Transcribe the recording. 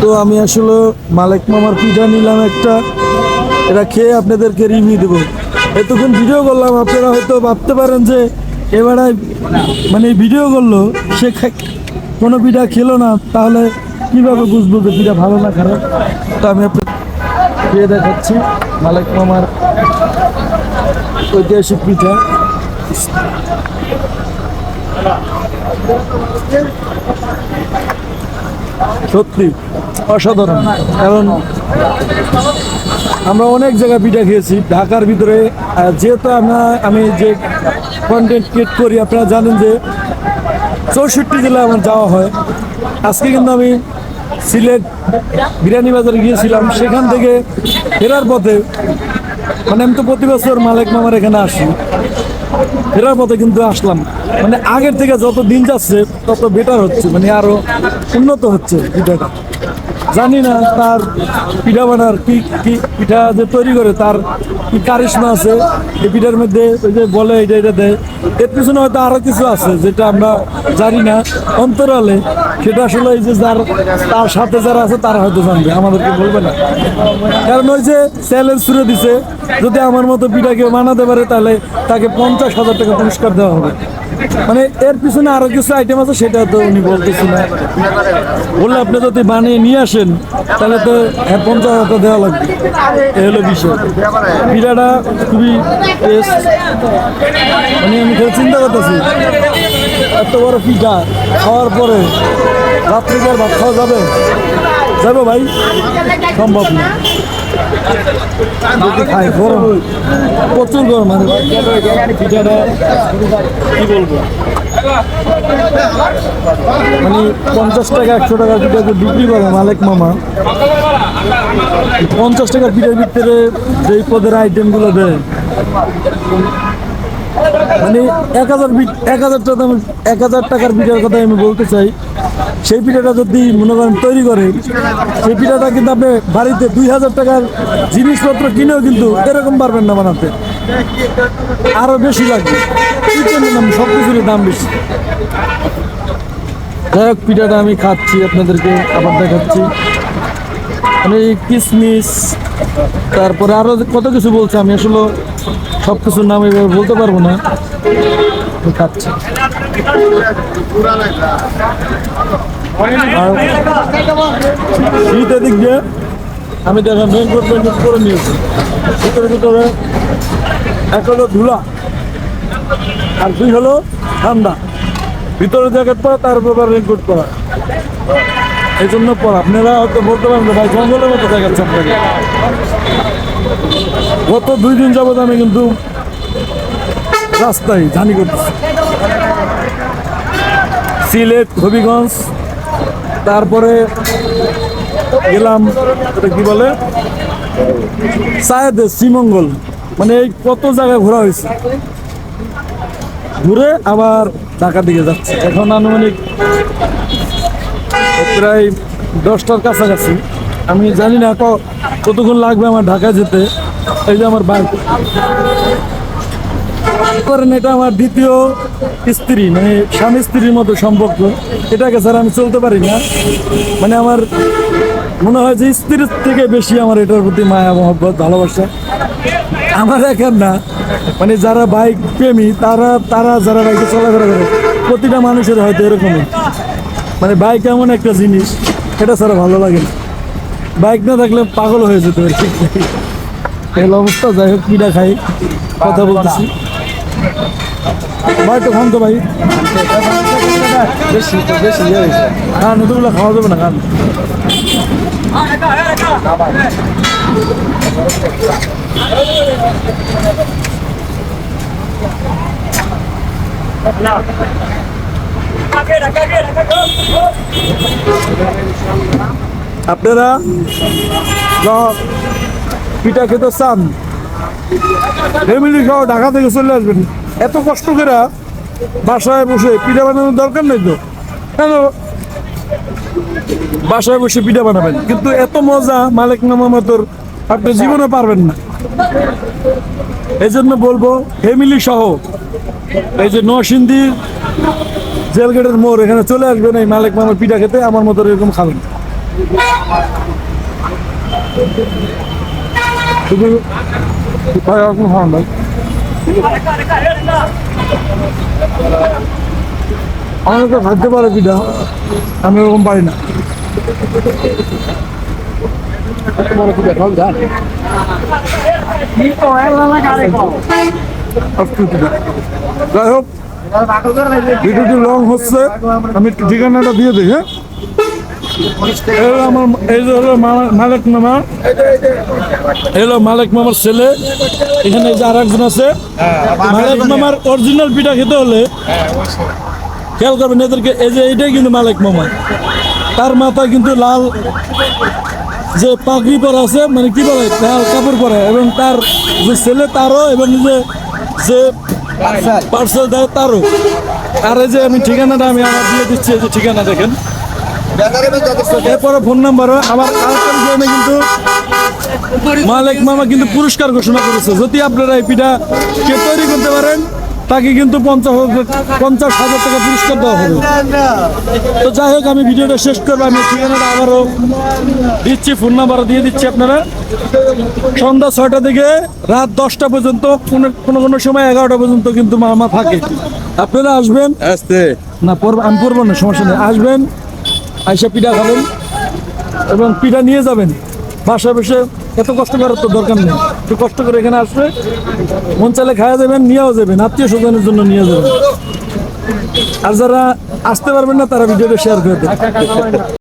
তো আমি আসলে মালিক মামার পিঠা নিলাম একটা। এটা খেয়ে আপনাদেরকে রিভিউ দেবো। এতক্ষণ ভিডিও করলাম, আপনারা হয়তো ভাবতে পারেন যে এবারে মানে ভিডিও করল, সে কোনো পিঠা খেলো না, তাহলে কীভাবে বুঝব যে পিঠা ভালো না খারাপ? তো আমি আপনার খেয়ে দেখাচ্ছি, মালিক মামার ঐতিহাসিক পিঠা। সত্যি, অসাধারণ। কারণ আমরা অনেক জায়গায় পিঠা খেয়েছি, ঢাকার ভিতরে। যেহেতু আমরা, আমি যে কন্টেন্ট ক্রিয়েট করি, আপনারা জানেন যে চৌষট্টি জেলায় আমার যাওয়া হয়। আজকে কিন্তু আমি সিলেট বিরিয়ানি বাজারে গিয়েছিলাম। সেখান থেকে ফেরার পথে মানে আমি তো প্রতি বছর মালিক মামার এখানে আসি। ফেরার পথে কিন্তু আসলাম। মানে আগের থেকে যত দিন যাচ্ছে, তত বেটার হচ্ছে। মানে আরও উন্নত হচ্ছে পিঠাটা জানি না তার পিঠা বানার কি কি পিঠা যে তৈরি করে, তার কারিশমা আছে এই পিঠার মধ্যে ওই যে বলে এটা এটা দেয়। এর পিছনে হয়তো আরও কিছু আছে যেটা আমরা জানি না। অন্তরালে সেটা আসলে এই যে যার, তার সাথে যারা আছে তারা হয়তো জানবে, আমাদেরকে বলবে না। কারণ ওই যে চ্যালেঞ্জ ছুড়ে দিছে, যদি আমার মতো পিঠা কেউ বানাতে পারে, তাহলে তাকে পঞ্চাশ হাজার টাকা পুরস্কার দেওয়া হবে। মানে এর পিছনে আরও কিছু আইটেম আছে, সেটা তো উনি বলতেছি না। বললে আপনি যদি বানিয়ে নিয়ে আসেন, তাহলে তো হ্যাঁ পঞ্চাশ হাজার দেওয়া লাগবে। এ হলো বিষয়। পিঠাটা খুবই মানে আমি খেলে চিন্তা করতেছি, এত বড় পিঠা খাওয়ার পরে রাত্রিকার ভাত খাওয়া যাবে? যাব ভাই? সম্ভব না। প্রচুর গরম মানে কি বলব? মানে পঞ্চাশ টাকা একশো টাকা পিঠা যে বিক্রি করে মালিক মামা পঞ্চাশ টাকার পিঠার ভিতরে যেই পদের আইটেমগুলো দেয় মানে এক হাজার এক হাজার টাকা এক হাজার টাকার পিঠার কথা আমি বলতে চাই। সেই পিঠাটা যদি মনে করেন তৈরি করে, সেই পিঠাটা কিন্তু আপনি বাড়িতে দুই হাজার টাকার জিনিসপত্র কিনেও কিন্তু এরকম পারবেন না বানাতে। আরও বেশি লাগবে। দাম সব কিছুরই দাম বেশি। যাই হোক, পিঠাটা আমি খাচ্ছি আপনাদেরকে, আবার দেখাচ্ছি। মানে এই কিসমিস, তারপরে আরও কত কিছু বলছে আমি আসলে সব কিছুর নাম এভাবে বলতে পারব না। খাচ্ছি। শীতের দিক দিয়ে আমি দেখলাম রেনকোট রেনকোট করে নিয়েছি। শীতের ভিতরে এক হলো ধুলা, আর দুই হলো ঠান্ডা। ভিতরে জ্যাকেট পরা তার উপর রেনকোট পরা। এই জন্য পর। আপনারা হয়তো বলতে পারেন ভাই, জঙ্গলের মতো দেখাচ্ছে আপনাকে। গত দুই দিন যাবত আমি কিন্তু রাস্তায় জানি করতেছি। সিলেট, হবিগঞ্জ, তারপরে গেলাম, এটা কি বলে? সায়েদে শ্রীমঙ্গল। মানে এই কত জায়গায় ঘোরা হয়েছে। ঘুরে আবার ঢাকার দিকে যাচ্ছে। এখন আনুমানিক প্রায় দশটার কাছাকাছি। আমি জানি না কতক্ষণ লাগবে আমার ঢাকা যেতে। এই যে আমার বাইক করেন এটা আমার দ্বিতীয় স্ত্রী মানে স্বামী স্ত্রীর মতো সম্পর্ক। এটাকে স্যার আমি চলতে পারি না। মানে আমার মনে হয় যে স্ত্রীর থেকে বেশি আমার এটার প্রতি মায়া, মহব্বত, ভালোবাসা আমার একার না। মানে যারা বাইক প্রেমী, তারা তারা যারা বাইকে চলাফেরা করে, প্রতিটা মানুষের হয়তো এরকমই। মানে বাইক এমন একটা জিনিস, এটা ছাড়া ভালো লাগে না। বাইক না থাকলে পাগল হয়ে যেতে পারে হলো অবস্থা, যাই হোক খাই, কথা বলতেছি। ভাই খান তো ভাই। বেশি বেশি ইয়ে হয়েছে। খান নতুনগুলো খাওয়া যাবে না খান। আপনারা পিঠা খেতে চান। ফ্যামিলি সহ ঢাকা থেকে চলে আসবেন। এত কষ্ট করে বাসায় বসে পিঠা বানানোর দরকার নেই তো। কেন? বাসায় বসে পিঠা বানাবেন। কিন্তু এত মজা, মালিক নামা মতোর আপনি জীবনে পারবেন না। এই জন্য বলব, ফ্যামিলি সহ, এই যে নরসিংদীর জেল গেটের মোড়, এখানে চলে আসবেন এই মালিক মামার পিঠা খেতে, আমার মতো এরকম খাবেন শুধু ভাই এরকম খাওয়ান ভাই অনেকে খাইতে পারে পিঠা আমি ওরকম পারি না। যাই হোক ভিডিওটি লং হচ্ছে আমি ঠিকানাটা দিয়ে দিই আমার এই যে হলো মা- মালিক মামা। মালিক মামার ছেলে। এখানে যে আর একজন আছে। মালিক মামার অরিজিনাল পিঠা খেতে হলে খেয়াল করবেন এদেরকে এই যে এইটাই কিন্তু মালিক মামা। তার মাথা কিন্তু লাল যে পাগড়ি পরা আছে মানে কি বলে? লাল কাপড় পরে। এবং তার যে ছেলে তারও এবং যে যে পার্সেল দেয় তারও। আর এই যে আমি ঠিকানাটা আমি আমার দিয়ে দিচ্ছি এই যে ঠিকানা দেখেন। এরপরে ফোন নাম্বারও আমার আরেকটা কিন্তু মালিক মামা কিন্তু পুরস্কার ঘোষণা করেছে। যদি আপনারা এই পিঠা কে তৈরি করতে পারেন তাকে কিন্তু পঞ্চাশ হাজার- পঞ্চাশ হাজার টাকা পুরস্কার দেওয়া হবে। তো যাই হোক আমি ভিডিওটা শেষ করব। আমি ঠিকানাটা আবারও দিচ্ছি ফোন নাম্বারও দিয়ে দিচ্ছি আপনারা। সন্ধ্যা ছয়টা থেকে রাত দশটা পর্যন্ত কোনো কোনো কোনো সময় এগারোটা পর্যন্ত কিন্তু মামা থাকে। আপনারা আসবেন? আসতে। না পড়ব- আমি পড়ব না সমস্যা নেই। আসবেন আইসা পিঠা খাবেন এবং পিঠা নিয়ে যাবেন। বাসা বসে এত কষ্ট করার তো দরকার নেই। একটু কষ্ট করে এখানে আসবে মন চাইলে খাওয়া যাবেন, নিয়েও যাবেন আত্মীয় স্বজনের জন্য নিয়ে যাবেন। আর যারা আসতে পারবেন না, তারা ভিডিওটা শেয়ার করে দেবেন